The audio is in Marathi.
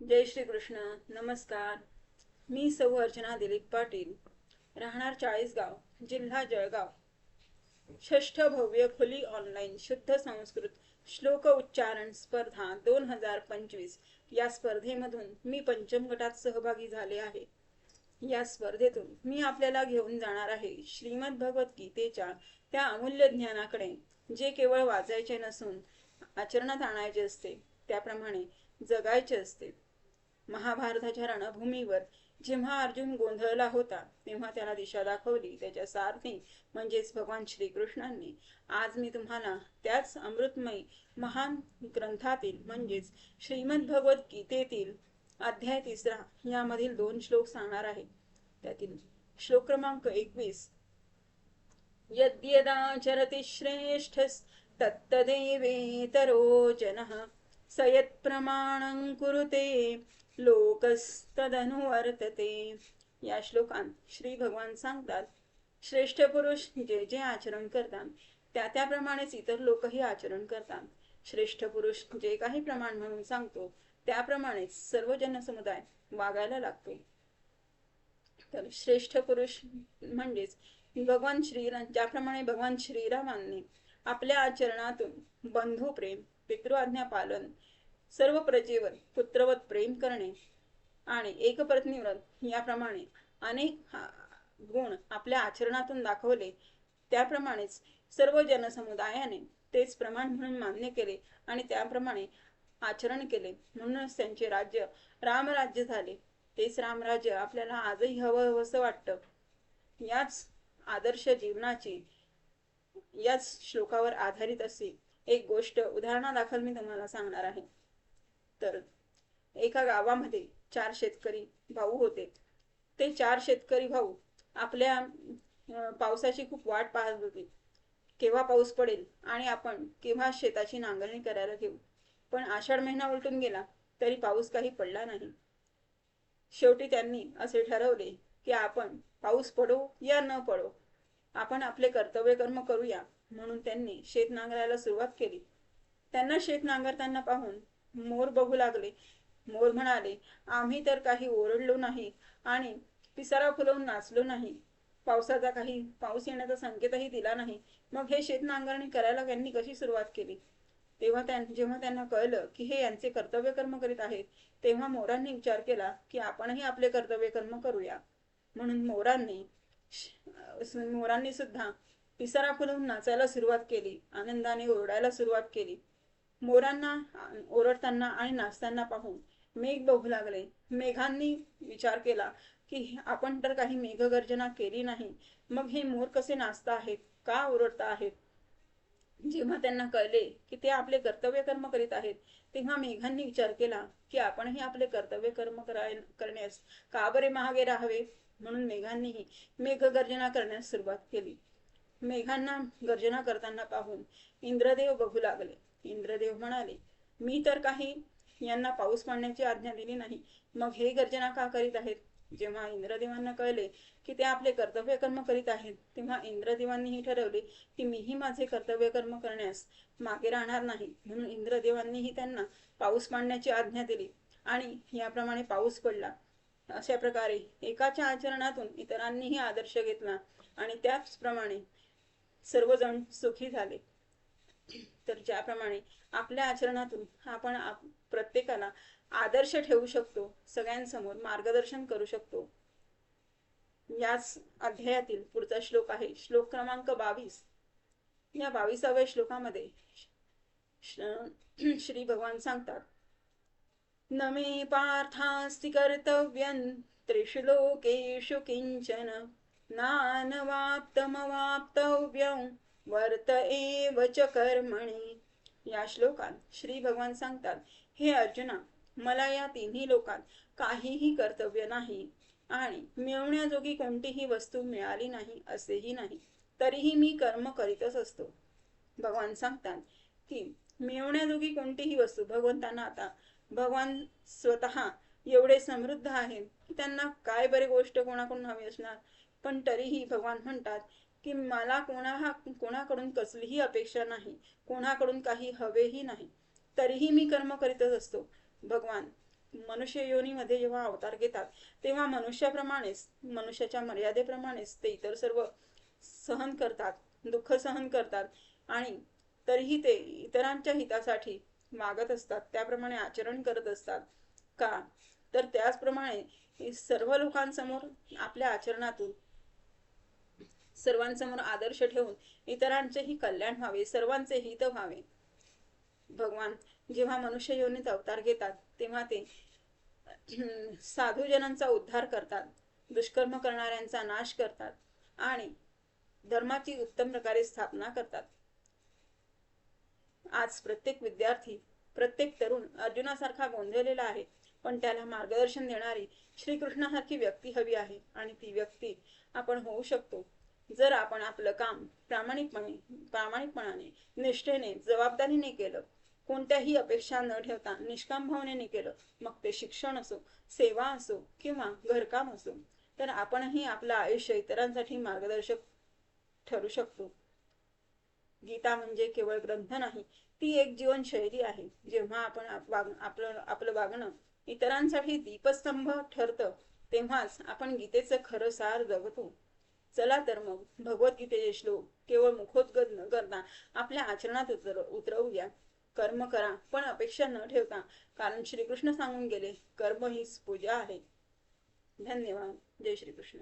जय श्री कृष्ण. नमस्कार. मी सौ अर्चना दिलीप पाटील. राहणार चाळीसगाव जिल्हा जळगाव. षष्ठ भव्य खुली ऑनलाईन शुद्ध संस्कृत श्लोक उच्चारण स्पर्धा दोन हजार पंचवीस या स्पर्धेमधून मी पंचम गटात सहभागी झाले आहे. या स्पर्धेतून मी आपल्याला घेऊन जाणार आहे श्रीमद भगवद्गीतेच्या त्या अमूल्य ज्ञानाकडे जे केवळ वाचायचे नसून आचरणात आणायचे असते. त्याप्रमाणे जगायचे असते. महाभारताच्या रणभूमीवर जेव्हा अर्जुन गोंधळला होता तेव्हा त्याला दिशा दाखवली. त्याच्या सारथी म्हणजेच भगवान श्रीकृष्णांनी. आज मी तुम्हाला त्याच अमृतमय महान ग्रंथातील म्हणजेच श्रीमद भगवत गीतेतील अध्याय तिसरा यामधील दोन श्लोक सांगणार आहे. त्यातील श्लोक क्रमांक एकवीस. यद्यदाचरति श्रेष्ठस्तत्तदेवेतरो जनः स यत्प्रमाणं कुरुते लोकस्तदनुवर्तते। या श्लोकांत श्री भगवान सांगतात श्रेष्ठ पुरुष जे जे आचरण करतात त्या त्याप्रमाणेच इतर लोकही आचरण करतात. श्रेष्ठ पुरुष जे काही प्रमाण म्हणून सांगतो त्याप्रमाणेच सर्व जनसमुदाय वागायला लागतो. तर श्रेष्ठ पुरुष म्हणजेच भगवान श्रीराम ज्याप्रमाणे भगवान श्रीरामांनी आपल्या आचरणातून बंधू प्रेम पितृआज्ञा पालन सर्व प्रजेवर पुत्रवत प्रेम करणे आणि एकपत्नीव्रत याप्रमाणे अनेक गुण आपल्या आचरणातून दाखवले. त्याप्रमाणेच सर्व जनसमुदायाने तेच प्रमाण म्हणून मान्य केले आणि त्याप्रमाणे आचरण केले. म्हणूनच त्यांचे राज्य रामराज्य झाले. तेच रामराज्य आपल्याला आजही हवं हवंसं वाटतं. याच आदर्श जीवनाची याच श्लोकावर आधारित असे एक गोष्ट उदाहरणादाखल मी तुम्हाला सांगणार आहे. तर एका गावामध्ये चार शेतकरी भाऊ होते. ते चार शेतकरी भाऊ आपल्या पावसाची खूप वाट पाहत होते. केव्हा पाऊस पडेल आणि आपण केव्हा शेताची नांगरणी करायला घेऊ? पण आषाढ महिना उलटून गेला तरी पाऊस काही पडला नाही. शेवटी त्यांनी असे ठरवले की आपण पाऊस पडो या न पडो आपण आपले कर्तव्य कर्म करूया. म्हणून त्यांनी शेत नांगरायला सुरुवात केली. त्यांना शेत नांगरताना पाहून मोर बघू लागले. मोर म्हणाले आम्ही तर काही ओरडलो नाही आणि पिसारा फुलवून नाचलो नाही. पावसाचा काही पाऊस येण्याचा संकेतही दिला नाही. मग हे शेत नांगरणी करायला त्यांनी कशी सुरुवात केली? तेव्हा त्यां जेव्हा त्यांना कळलं की हे यांचे कर्तव्य कर्म करीत आहेत तेव्हा मोरांनी विचार केला की आपणही आपले कर्तव्य कर्म करूया. म्हणून मोरांनी मोरांनी सुद्धा पिसारा फुलवून नाचायला सुरुवात केली. आनंदाने ओरडायला सुरुवात केली. मोरांना ओरडताना आणि नाचताना पाहून मेघ बघू लागले. मेघांनी विचार केला की आपण तर काही मेघगर्जना केली नाही. मग हे मोर कसे नाचता आहेत? का ओरडता आहेत? जेव्हा त्यांना कळले की ते आपले कर्तव्य कर्म करीत आहेत तेव्हा मेघांनी विचार केला की आपणही आपले कर्तव्य कर्म कराय करण्यास का बरे महागे राहावे? म्हणून मेघांनीही मेघगर्जना करण्यास सुरुवात केली. मेघांना गर्जना करताना पाहून इंद्रदेव बघू लागले. इंद्रदेव म्हणाले मी तर काही यांना पाऊस पाडण्याची आज्ञा दिली नाही. मग हे गर्जना का करीत आहेत? जेव्हा इंद्रदेवांना कळले की ते आपले कर्तव्य कर्म करीत आहेत तेव्हा इंद्रदेवांनीही ठरवले की मीही माझे कर्तव्य कर्म करण्यास मागे राहणार नाही. म्हणून इंद्रदेवांनीही त्यांना पाऊस पाडण्याची आज्ञा दिली आणि याप्रमाणे पाऊस पडला. अशा प्रकारे एकाच्या आचरणातून इतरांनीही आदर्श घेतला आणि त्याचप्रमाणे सर्वजण सुखी झाले. तर ज्याप्रमाणे आपल्या आचरणातून आपण प्रत्येकाला आदर्श ठेवू शकतो सगळ्यांसमोर मार्गदर्शन करू शकतो. याच अध्यायातील पुढचा श्लोक आहे श्लोक क्रमांक बावीस. या बावीसाव्या श्लोकामध्ये श्री भगवान सांगतात न मे पार्थास्ति कर्तव्यं त्रिषु लोकेषु किंचन नानवाप्तमवाप्तव्यं वर्त एव च कर्मणी. या श्लोकात श्री भगवान सांगतात हे अर्जुना मला या तिन्ही लोकात काहीही कर्तव्य नाही आणि मिळवण्याजोगी कोणतीही वस्तू मिळाली नाही असेही नाही तरीही मी कर्म करीतच असतो. भगवान सांगतात की मिळवण्याजोगी कोणतीही वस्तू भगवंतांना आता भगवान स्वतः एवढे समृद्ध आहेत की त्यांना काय बरे गोष्ट कोणाकडून हवी असणार? पण तरीही भगवान म्हणतात की मला कोणा हा कोणाकडून कसलीही अपेक्षा नाही कोणाकडून काही हवेही नाही. तरीही मी कर्म करीतच असतो. भगवान मनुष्य योनीमध्ये जेव्हा अवतार घेतात तेव्हा मनुष्याप्रमाणेच मनुष्याच्या मर्यादेप्रमाणेच ते इतर सर्व सहन करतात दुःख सहन करतात आणि तरीही ते इतरांच्या हितासाठी मागत असतात त्याप्रमाणे आचरण करत असतात. का? तर त्याचप्रमाणे सर्व लोकांसमोर आपल्या आचरणातून सर्वांसमोर आदर्श ठेवून इतरांचेही कल्याण व्हावे सर्वांचे हित व्हावे. भगवान जेव्हा मनुष्य योनीत अवतार घेतात तेव्हा ते साधूजनांचा उद्धार करतात दुष्कर्म करणाऱ्यांचा नाश करतात आणि धर्माची उत्तम प्रकारे स्थापना करतात. आज प्रत्येक विद्यार्थी प्रत्येक तरुण अर्जुनासारखा गोंधळलेला आहे पण त्याला मार्गदर्शन देणारी श्रीकृष्णासारखी व्यक्ती हवी आहे आणि ती व्यक्ती आपण होऊ शकतो. जर आपण आपलं काम प्रामाणिकपणे प्रामाणिकपणाने निष्ठेने जबाबदारीने केलं कोणत्याही अपेक्षा न ठेवता निष्काम भावनेने केलं मग ते शिक्षण असो सेवा असो किंवा घरकाम असो तर आपणही आपलं आयुष्य इतरांसाठी मार्गदर्शक ठरू शकतो. गीता म्हणजे केवळ ग्रंथ नाही ती एक जीवनशैली आहे जेव्हा आपण आपलं आपलं वागणं इतरांसाठी दीपस्तंभ ठरतं तेव्हाच आपण गीतेचं खरं सार जगतो. चला तर मग भगवद्गीतेचे श्लोक केवळ मुखोद्गत न करता आपल्या आचरणात उतर उतरवूया. कर्म करा पण अपेक्षा न ठेवता कारण श्रीकृष्ण सांगून गेले कर्म हीच पूजा आहे. धन्यवाद. जय श्रीकृष्ण.